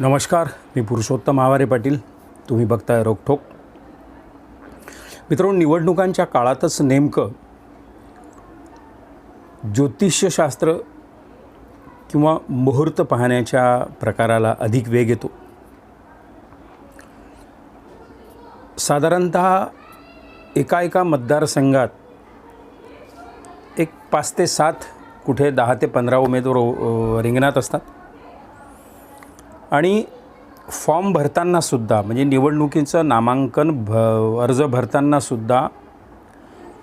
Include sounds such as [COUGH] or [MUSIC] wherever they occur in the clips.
नमस्कार मी पुरुषोत्तम आवारे पाटील. तुम्ही बघताय रोकठोक मित्रांनो निवडणुकांच्या काळातच नेमकं ज्योतिषशास्त्र किंवा मुहूर्त पाहण्याच्या प्रकाराला अधिक वेग येतो. साधारणत एका एका मतदारसंघात एक पाच ते सात कुठे दहा ते पंधरा उमेदवार रिंगणात असतात. आणि फॉर्म भरतानासुद्धा म्हणजे निवडणुकीचं नामांकन भ अर्ज भरतानासुद्धा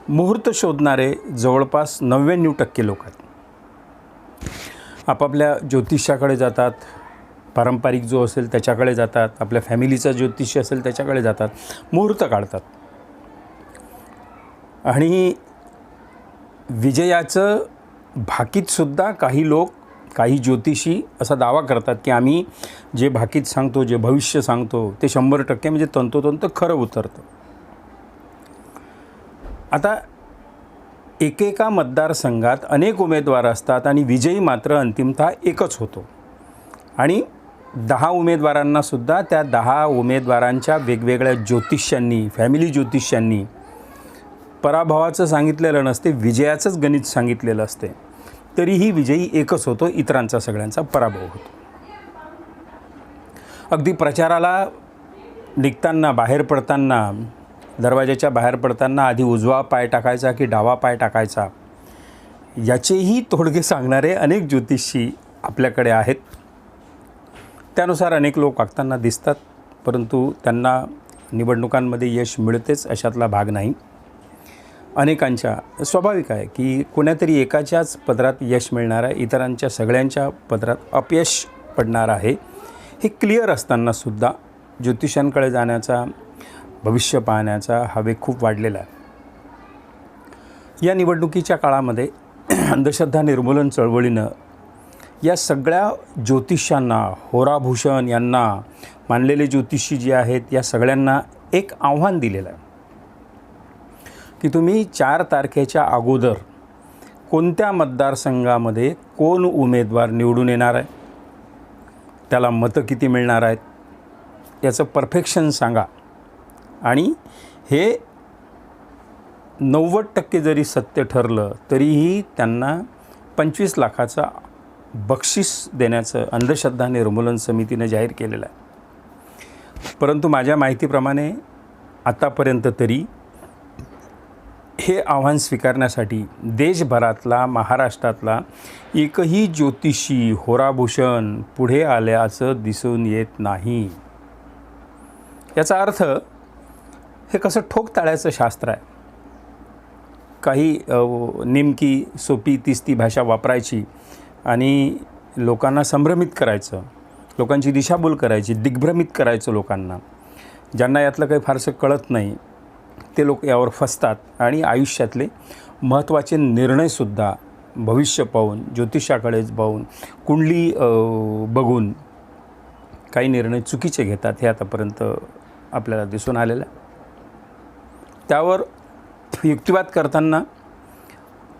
मुहूर्त शोधणारे जवळपास नव्याण्णव टक्के लोक आहेत. आपापल्या ज्योतिषाकडे जातात पारंपरिक जो असेल त्याच्याकडे जातात आपल्या फॅमिलीचा ज्योतिष असेल त्याच्याकडे जातात मुहूर्त काढतात. आणि विजयाचं भाकीतसुद्धा काही लोक काही ज्योतिषी असा दावा करतात की आम्ही जे भाकीत सांगतो जे भविष्य सांगतो ते शंभर टक्के म्हणजे तंतोतंत खरं उतरतं. आता एकेका मतदारसंघात अनेक उमेदवार असतात आणि विजयी मात्र अंतिमतः एकच होतो. आणि दहा उमेदवारांनासुद्धा त्या दहा उमेदवारांच्या वेगवेगळ्या ज्योतिष्यांनी फॅमिली ज्योतिष्यांनी पराभवाचं सांगितलेलं नसते विजयाचंच गणित सांगितलेलं असते. तरीही विजयी एकच होतो इतरांचा सगळ्यांचा पराभव होतो. अगदी प्रचाराला निघताना बाहेर पडताना दरवाजाच्या बाहेर पडताना आधी उजवा पाय टाकायचा की डावा पाय टाकायचा याचेही तोडगे सांगणारे अनेक ज्योतिषी आपल्याकडे आहेत. त्यानुसार अनेक लोक वागताना दिसतात परंतु त्यांना निवडणुकांमध्ये यश मिळतेच अशातला भाग नाही. अनेकांच्या स्वाभाविक आहे की कोण्यातरी एकाच्याच पदरात यश मिळणार आहे इतरांच्या सगळ्यांच्या पदरात अपयश पडणार आहे. हे क्लिअर असतानासुद्धा ज्योतिषांकडे जाण्याचा भविष्य पाहण्याचा हवे खूप वाढलेला आहे. या निवडणुकीच्या काळामध्ये अंधश्रद्धा निर्मूलन चळवळीनं या सगळ्या ज्योतिषांना होराभूषण यांना मानलेले ज्योतिषी जे आहेत या सगळ्यांना एक आव्हान दिलेलं आहे. की तुम्ही चार तारखेच्या अगोदर कोणत्या मतदारसंघामध्ये कोण उमेदवार निवडून येणार आहे? त्याला मतं किती मिळणार आहेत? याचं परफेक्शन सांगा. आणि हे नव्वद टक्के जरी सत्य ठरलं तरीही त्यांना पंचवीस लाखाचा बक्षीस देण्याचं अंधश्रद्धा निर्मूलन समितीनं जाहीर केलेलं आहे. परंतु माझ्या माहितीप्रमाणे आतापर्यंत तरी हे आव्हान स्वीकारण्यासाठी देशभरातला महाराष्ट्रातला एकही ज्योतिषी होराभूषण पुढे आल्याचं दिसून येत नाही. याचा अर्थ हे कसं ठोक ताळ्याचं शास्त्र आहे. काही नेमकी सोपी तिस्ती भाषा वापरायची आणि लोकांना संभ्रमित करायचं लोकांची दिशाभूल करायची दिग्भ्रमित करायचं लोकांना ज्यांना यातलं काही फारसं कळत नाही. ते लोक यावर फसतात आणि आयुष्यातले महत्त्वाचे निर्णयसुद्धा भविष्य पाहून ज्योतिषाकडेच पाहून कुंडली बघून काही निर्णय चुकीचे घेतात हे आतापर्यंत आपल्याला दिसून आलेलं आहे. त्यावर युक्तिवाद करताना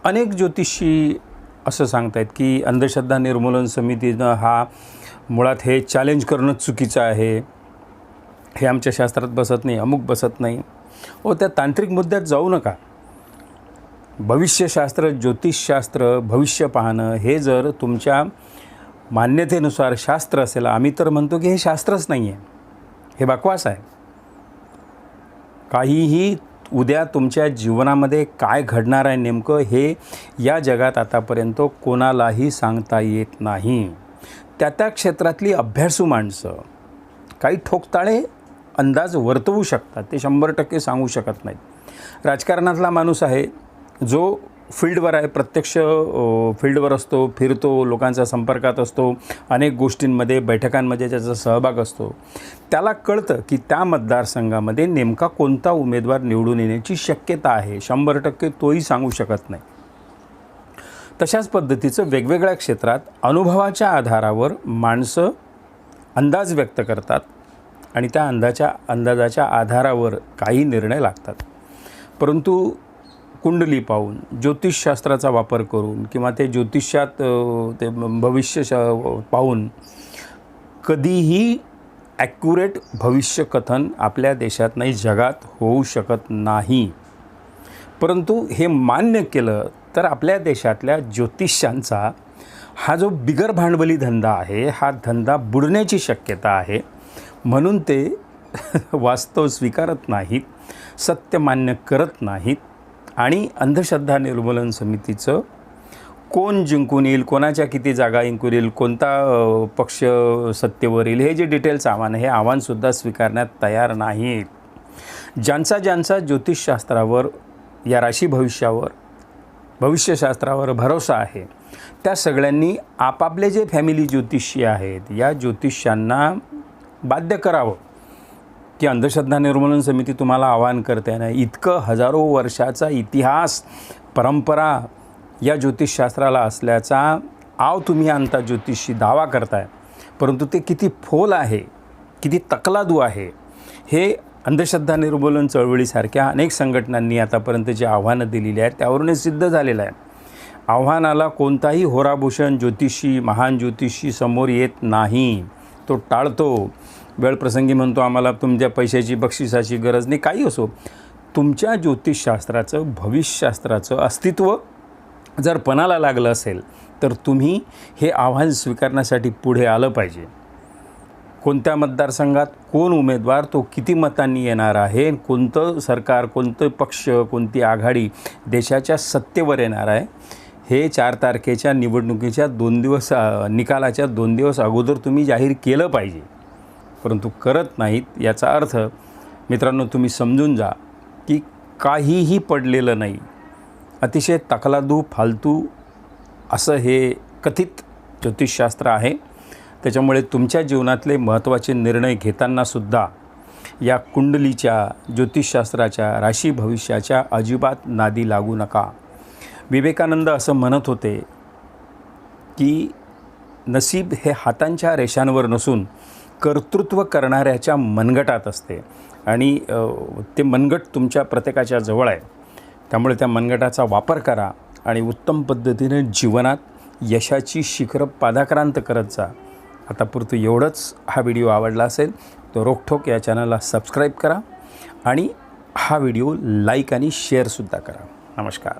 अनेक ज्योतिषी असं सांगतायत की अंधश्रद्धा निर्मूलन समितीनं हा मुळात हे चॅलेंज करणं चुकीचं आहे. हे आमच्या शास्त्रात बसत नाही अमुक बसत नाही. ओ त्या तांत्रिक मुद्द्यात जाऊ नका. भविष्यशास्त्र ज्योतिषशास्त्र भविष्य पाहणं हे जर तुमच्या मान्यतेनुसार शास्त्र असेल आम्ही तर म्हणतो की हे शास्त्रच नाही आहे हे बकवास आहे. काहीही उद्या तुमच्या जीवनामध्ये काय घडणार आहे नेमकं हे या जगात आतापर्यंत कोणालाही सांगता येत नाही. त्या त्या क्षेत्रातली अभ्यासू माणसं काही ठोकताळे अंदाज वर्तवू शकतात ते शंभर टक्के सांगू शकत नाहीत. राजकारणातला माणूस आहे जो फील्डवर आहे प्रत्यक्ष फील्डवर असतो फिरतो लोकांच्या संपर्कात असतो अनेक गोष्टींमध्ये बैठकांमध्ये त्याचा सहभाग असतो. त्याला कळतं की त्या मतदारसंघामध्ये नेमका कोणता उमेदवार निवडून येण्याची शक्यता आहे शंभर टक्के तोही सांगू शकत नाही. तशाच पद्धतीचं वेगवेगळ्या क्षेत्रात अनुभवाच्या आधारावर माणसं अंदाज व्यक्त करतात आणि त्या अंदाच्या अंदाजाच्या आधारावर काही निर्णय लागतात. परंतु कुंडली पाहून ज्योतिषशास्त्राचा वापर करून किंवा ते ज्योतिष्यात ते भविष्य श पाहून कधीही ॲक्युरेट भविष्यकथन आपल्या देशात नाही जगात होऊ शकत नाही. परंतु हे मान्य केलं तर आपल्या देशातल्या ज्योतिष्यांचा हा जो बिगर भांडवली धंदा आहे हा धंदा बुडण्याची शक्यता आहे. म्हणून ते [LAUGHS] वास्तव स्वीकारत नाहीत सत्य मान्य करत नाहीत आणि अंधश्रद्धा निर्मूलन समितीचं कोण जिंकून येईल कोणाच्या किती जागा जिंकून येईल कोणता पक्ष सत्तेवर येईल हे जे डिटेल्स आव्हान आहे हे आव्हानसुद्धा स्वीकारण्यात तयार नाहीत. ज्यांचा ज्यांचा ज्योतिषशास्त्रावर या राशी भविष्यावर भविष्यशास्त्रावर भरोसा आहे त्या सगळ्यांनी आपापले जे फॅमिली ज्योतिषी आहेत या ज्योतिष्यांना बाध्य करावं. की अंधश्रद्धा निर्मूलन समिती तुम्हाला आवाहन करते ना इतकं हजारो वर्षाचा इतिहास परंपरा या ज्योतिषशास्त्राला असल्याचा आव तुम्ही आणता ज्योतिषी दावा करताय. परंतु ते किती फोल आहे किती तकलादू आहे हे अंधश्रद्धा निर्मूलन चळवळीसारख्या अनेक संघटनांनी आतापर्यंत जी आव्हानं दिलेली आहेत त्यावरून हे सिद्ध झालेलं आहे. आव्हानाला कोणताही होराभूषण ज्योतिषी महान ज्योतिषी समोर येत नाही. तो टाळतो. वेळप्रसंगी म्हणतो आम्हाला तुमच्या पैशाची बक्षिसाची गरज नाही. काही असो तुमच्या ज्योतिषशास्त्राचं भविष्यशास्त्राचं अस्तित्व जर पणाला लागलं असेल तर तुम्ही हे आव्हान स्वीकारण्यासाठी पुढे आलं पाहिजे. कोणत्या मतदारसंघात कोण उमेदवार तो किती मतांनी येणार आहे कोणतं सरकार कोणतं पक्ष कोणती आघाडी देशाच्या सत्तेवर येणार आहे हे चार तारखेच्या निवडणुकीच्या दोन दिवस निकालाच्या दोन दिवस अगोदर तुम्ही जाहीर केलं पाहिजे. परंतु करत नाहीत याचा अर्थ मित्रांनो तुम्ही समजून जा की काहीही पडलेलं नाही. अतिशय तकलादू फालतू असं हे कथित ज्योतिषशास्त्र आहे. त्याच्यामुळे तुमच्या जीवनातले महत्त्वाचे निर्णय घेतानासुद्धा या कुंडलीच्या ज्योतिषशास्त्राच्या राशी भविष्याच्या अजिबात नादी लागू नका. विवेकानंद असं म्हणत होते की नसीब हे हातांच्या रेषांवर नसून कर्तृत्व करणाऱ्याच्या मनगटात असते. आणि ते मनगट तुमच्या प्रत्येकाच्या जवळ आहे. त्यामुळे त्या मनगटाचा वापर करा आणि उत्तम पद्धतीने जीवनात यशाची शिखरं पादाक्रांत करत जा. आतापुरतं एवढंच हा व्हिडिओ आवडला असेल तर रोखठोक या चॅनलला सबस्क्राईब करा आणि हा व्हिडिओ लाईक आणि शेअरसुद्धा करा. नमस्कार.